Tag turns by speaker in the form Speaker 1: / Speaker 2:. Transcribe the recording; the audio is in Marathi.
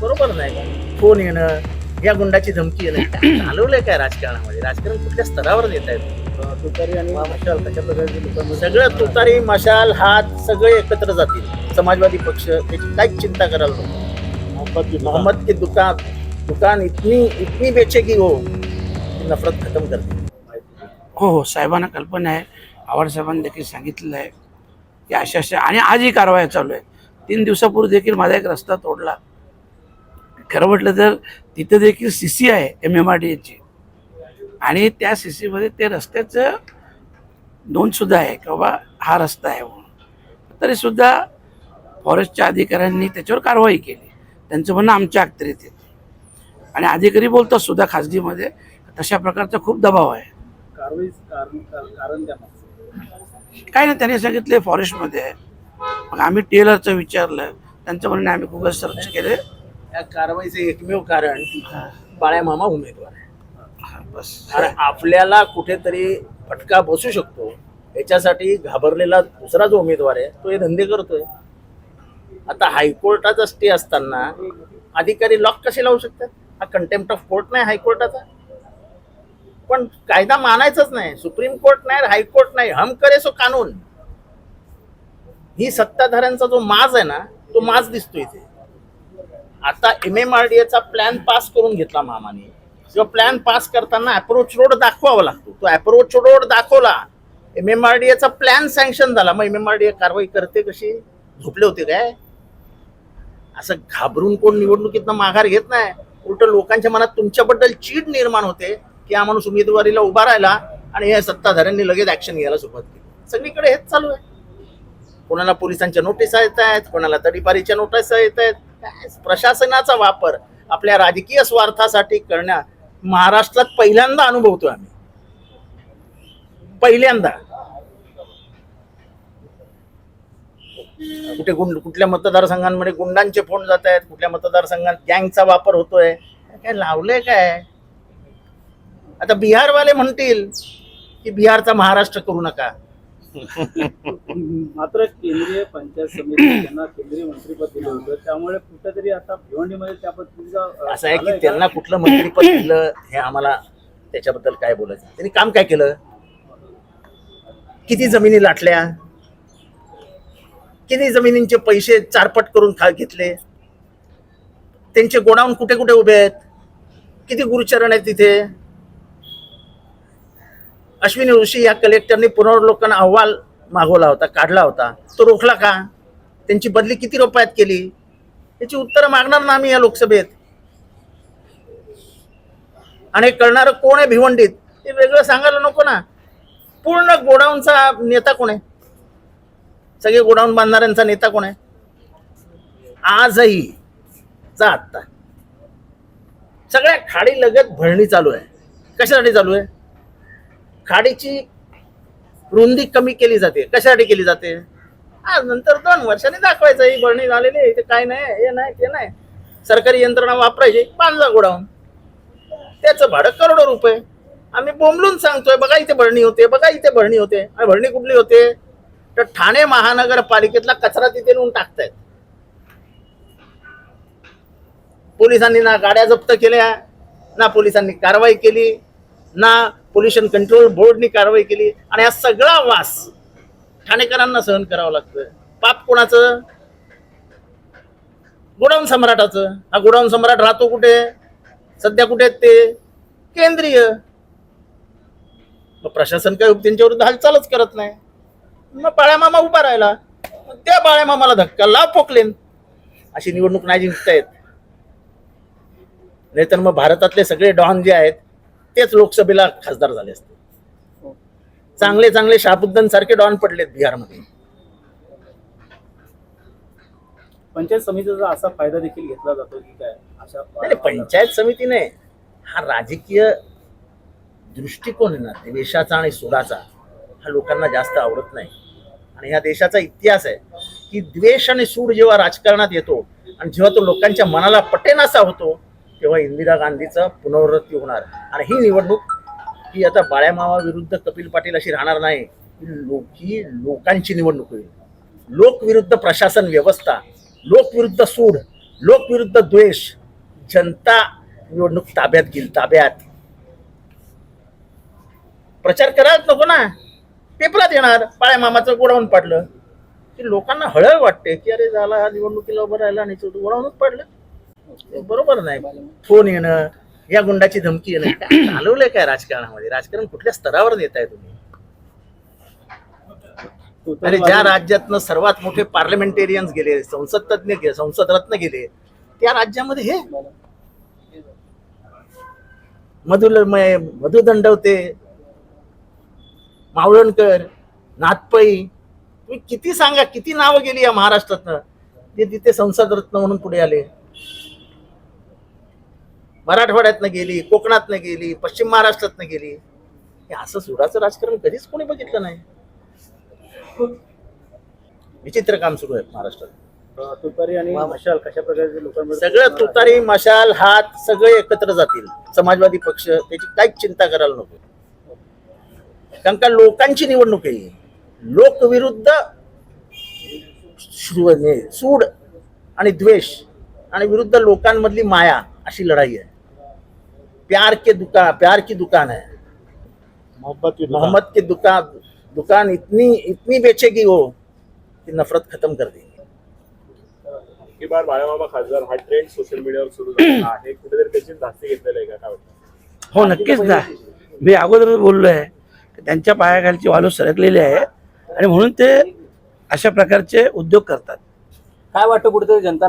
Speaker 1: बरोबर नाही का? फोन येणं या गुंडाची धमकी येणं चालवलंय काय राजकारणामध्ये? राजकारण कुठल्या स्तरावर देत आहेत?
Speaker 2: तुतारी आणि मशाल कशा प्रकारचे लोकांमध्ये
Speaker 1: सगळं तुतारी मशाल हात सगळे एकत्र जातील. समाजवादी पक्ष त्याची काहीच चिंता करायला नको. मोहम्मद की दुकान. दुकान इतनी इतनी बेचेगी हो की नफरत खत्म करते
Speaker 3: हो हो साहेबांना कल्पना आहे. आव्हाड साहेबांनी देखील सांगितलेलं आहे. की अशा अशा आणि आजही कारवाया चालू आहे. तीन दिवसापूर्वी देखील माझा एक रस्ता तोडला. खरं म्हटलं तर तिथं देखील सी सी आहे एम एम आर डी एची आणि त्या सी सीमध्ये ते रस्त्याचं नोंद सुद्धा आहे की बाबा हा रस्ता आहे म्हणून. तरीसुद्धा फॉरेस्टच्या अधिकाऱ्यांनी त्याच्यावर कारवाई केली. त्यांचं म्हणणं आमच्या अखत्यारीत येतं आणि अधिकारी बोलतात सुद्धा खाजगीमध्ये तशा प्रकारचा खूप दबाव आहे. काय नाही त्यांनी सांगितले फॉरेस्टमध्ये आहे. मग आम्ही टेलरचं विचारलं. त्यांचं म्हणणं आम्ही गुगल सर्च केले.
Speaker 1: या कारवाईचे एकमेव कारण बाळ्या मामा उमेदवार आहे.
Speaker 3: बस.
Speaker 1: आपल्याला कुठेतरी फटका बसू शकतो. याच्यासाठी घाबरलेला दुसरा जो उमेदवार आहे तो हे धंदे करतोय. आता हायकोर्टाचा स्टे असताना अधिकारी लॉक कसे लावू शकतात? हा कंटेम्प्ट ऑफ कोर्ट नाही हायकोर्टाचा. पण कायदा मानायचाच नाही. सुप्रीम कोर्ट नाही हायकोर्ट नाही. हम करे सो कानून. ही सत्ताधाऱ्यांचा जो माज आहे ना तो माज दिसतो इथे. आता एम एम आर डी एचा प्लॅन पास करून घेतला मामाने. किंवा प्लॅन पास करताना अप्रोच रोड दाखवावा लागतो. तो अप्रोच रोड दाखवला. एम एम आर डी एचा प्लॅन सँक्शन झाला. मग M M R D A कारवाई करते कशी? झोपले होते काय? असं घाबरून कोण निवडणुकीतनं माघार घेत नाही. उलट लोकांच्या मनात तुमच्याबद्दल चीड निर्माण होते की हा माणूस उमेदवारीला उभा राहिला आणि या सत्ताधाऱ्यांनी लगेच ऍक्शन घ्यायला सुरुवात केली. सगळीकडे हेच चालू आहे. कोणाला पोलिसांच्या नोटिसा येत आहेत कोणाला तडीपारीच्या नोटिसा येत आहेत प्रशासनाचा वापर आपल्या राजकीय स्वार्थासाठी करण्या महाराष्ट्रात पहिल्यांदा अनुभवतोय आम्ही. पहिल्यांदा. कुठे गुंड कुठल्या मतदारसंघांमध्ये गुंडांचे फोन जात आहेत कुठल्या मतदारसंघात गँगचा वापर होतोय. काय लावलंय काय? आता बिहारवाले म्हणतील की बिहारचा महाराष्ट्र करू नका.
Speaker 2: मात्र केंद्रीय पंचायत समिती त्यांना केंद्रीय मंत्रीपद दिलं होतं. त्यामुळे कुठेतरी आता भिवंडीमध्ये त्या पद्धतीचा
Speaker 1: असं आहे का? त्यांना कुठलं मंत्रीपद दिलं हे आम्हाला त्याच्याबद्दल काय बोलायचं? त्यांनी काम काय केलं? किती जमिनी लाटल्या? किती जमिनींचे पैसे चारपट करून खा घेतले? त्यांचे गोडाऊन कुठे कुठे उभे आहेत? किती गुरुचरण आहेत तिथे? अश्विनी ऋषी या कलेक्टरने पुनर्वलोकन अहवाल मागवला होता काढला होता. तो रोखला का? त्यांची बदली किती रुपयात केली? याची उत्तरं मागणार ना आम्ही या लोकसभेत? आणि करणारं कोण आहे भिवंडीत? ते वेगळं सांगायला नको ना. पूर्ण गोडाऊनचा नेता कोण आहे? सगळे गोडाऊन बांधणाऱ्यांचा नेता कोण आहे? आजही जा आत्ता. सगळ्या खाडी लगत भरणी चालू आहे. कशासाठी चालू आहे? खाडीची रुंदी कमी केली जाते. कशासाठी केली जाते? आज नंतर दोन वर्षांनी दाखवायचं. ही भरणी झालेली आहे. ते काय नाही हे नाही ते नाही. सरकारी यंत्रणा वापरायची. बांधला गोडाऊन. त्याचं भाडं करोडो रुपये. आम्ही बोंबलून सांगतोय बघा इथे भरणी होते बघा इथे भरणी होते. आणि भरणी कुठली होते? तर ठाणे महानगरपालिकेतला कचरा तिथे नेऊन टाकतायत. पोलिसांनी ना गाड्या जप्त केल्या ना पोलिसांनी कारवाई केली ना पोल्युशन कंट्रोल बोर्डनी कारवाई केली आणि हा सगळा वास ठाणेकरांना सहन करावा लागतोय. पाप कोणाचं? गोडाऊन सम्राटाचं. हा गोडाऊन सम्राट राहतो कुठे? सध्या कुठे आहेत ते? केंद्रीय. मग प्रशासन काय त्यांच्या विरुद्ध हालचालच करत नाही. मग बाळ्यामामा उभा राहिला. त्या बाळ्यामामाला धक्का ला फोकलेन. अशी निवडणूक नाही जिंकता येत. नाहीतर मग भारतातले सगळे डॉन जे आहेत तेच लोकसभेला खासदार झाले असते. चांगले चांगले शाहबुद्दन सारखे डॉन पडलेत बिहारमध्ये.
Speaker 2: पंचायत समितीचा असा फायदा देखील घेतला जातो की काय? अशा
Speaker 1: नाही पंचायत समितीने हा राजकीय दृष्टिकोन आहे ना द्वेषाचा आणि सुडाचा हा लोकांना जास्त आवडत नाही. आणि ह्या देशाचा इतिहास आहे की द्वेष आणि सूड जेव्हा राजकारणात येतो आणि जेव्हा तो लोकांच्या मनाला पटेनासा होतो तेव्हा इंदिरा गांधीचं पुनरावृत्ती होणार. आणि ही निवडणूक ही आता बाळ्यामावा विरुद्ध कपिल पाटील अशी राहणार नाही. लोक ही लोकांची निवडणूक होईल. लोकविरुद्ध प्रशासन व्यवस्था लोकविरुद्ध सूड लोकविरुद्ध द्वेष जनता निवडणूक ताब्यात घेईल ताब्यात. प्रचार करायलाच नको ना. पेपरात येणार पाळ्या मामाचं गोडाऊन पाडलं. की लोकांना हळहळ वाटते की अरे झाला हा निवडणुकीला उभं राहिला आणि शेवटी गोडाऊनच पाडलं. बरोबर नाही. फोन येणं या गुंडाची धमकी येणं चालवलंय काय राजकारणामध्ये? राजकारण कुठल्या स्तरावर देताय तुम्ही? अरे ज्या राज्यातनं सर्वात मोठे पार्लमेंटेरियन्स गेले संसद तज्ञ गेले संसद रत्न गेले त्या राज्यामध्ये हे? मधुल मधु दंडवते मावळणकर नाथपई तुम्ही किती सांगा किती नावं गेली या महाराष्ट्रातनं? ते तिथे संसद रत्न म्हणून पुढे आले. मराठवाड्यातनं गेली कोकणातनं गेली पश्चिम महाराष्ट्रातनं गेली. हे असं सुडाचं राजकारण कधीच कोणी बघितलं नाही. विचित्र काम सुरू आहे महाराष्ट्रात.
Speaker 2: तुतारी आणि मशाल कशा प्रकारचे लोकांमध्ये
Speaker 1: सगळं तुतारी मशाल हात सगळे एकत्र जातील. समाजवादी पक्ष त्याची काहीच चिंता करायला नको. कारण का लोकांची निवडणूक आहे. लोकविरुद्ध सूड आणि द्वेष आणि विरुद्ध लोकांमधली माया अशी लढाई आहे. प्यार के दुकान प्यार की दुकान है।
Speaker 2: मोहब्बत की
Speaker 1: मोहम्मद की दुकान दुकान इतनी इतनी बेचेगी वो कि नफरत खत्म कर देगी।
Speaker 4: की बार बाळामामा खासदार हा ट्रेंड सोशल मीडियावर सुरू आहे. कुठेतरी त्याची धास्ती घेतलेलं आहे का? काय वाटतं?
Speaker 3: हो नक्कीच ना मी अगोदरच बोललो आहे की त्यांच्या पायाखालची वालू सरकलेली आहे आणि म्हणून ते अशा प्रकारचे उद्योग करतात.
Speaker 2: काय वाटतं कुठेतरी जनता